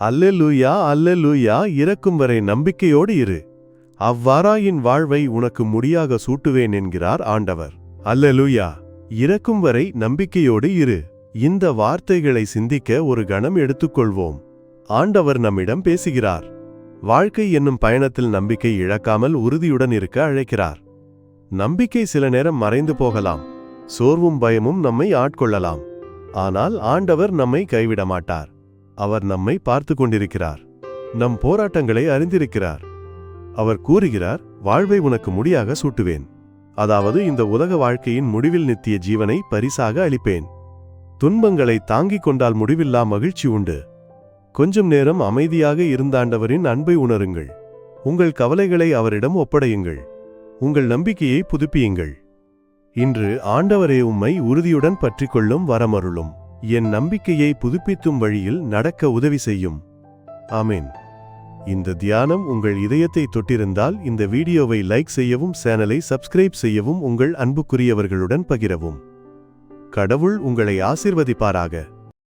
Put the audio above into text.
அல்லேலூயா அல்லேலூயா இறக்கும் வரை நம்பிக்கையோடு இரு. அவ்வாறாயின் வாழ்வை உனக்கு முடியாக சூட்டுவேன் என்கிறார் ஆண்டவர். அல்லேலூயா இறக்கும் வரை நம்பிக்கையோடு இரு. இந்த வார்த்தைகளை சிந்திக்க ஒரு கணம் எடுத்துக்கொள்வோம். ஆண்டவர் நம்மிடம் பேசுகிறார். வாழ்க்கை என்னும் பயணத்தில் நம்பிக்கை இழக்காமல் உறுதியுடன் இருக்க அழைக்கிறார். நம்பிக்கை சில நேரம் மறைந்து போகலாம். சோர்வும் பயமும் நம்மை ஆட்கொள்ளலாம். ஆனால் ஆண்டவர் நம்மை கைவிட மாட்டார் அவர் நம்மை பார்த்து கொண்டிருக்கிறார். நம் போராட்டங்களை அறிந்திருக்கிறார். அவர் கூறுகிறார் வாழ்வை உனக்கு முடியாக சூட்டுவேன். அதாவது இந்த உலக வாழ்க்கையின் முடிவில் நித்திய ஜீவனை பரிசாக அளிப்பேன். துன்பங்களை தாங்கிக் கொண்டால் முடிவில்லா மகிழ்ச்சி உண்டு. கொஞ்சம் நேரம் அமைதியாக இருந்தாண்டவரின் அன்பை உணருங்கள். உங்கள் கவலைகளை அவரிடம் ஒப்படையுங்கள். உங்கள் நம்பிக்கையை புதுப்பியுங்கள். இன்று ஆண்டவரே உம்மை உறுதியுடன் பற்றிக்கொள்ளும் வரமருளும். என் நம்பிக்கையை புதுப்பித்தும் வழியில் நடக்க உதவி செய்யும். ஆமீன். இந்த தியானம் உங்கள் இதயத்தை தொட்டிருந்தால் இந்த வீடியோவை லைக் செய்யவும் சேனலை சப்ஸ்கிரைப் செய்யவும் உங்கள் அன்புக்குரியவர்களுடன் பகிரவும். கடவுள் உங்களை ஆசிர்வதிப்பாராக.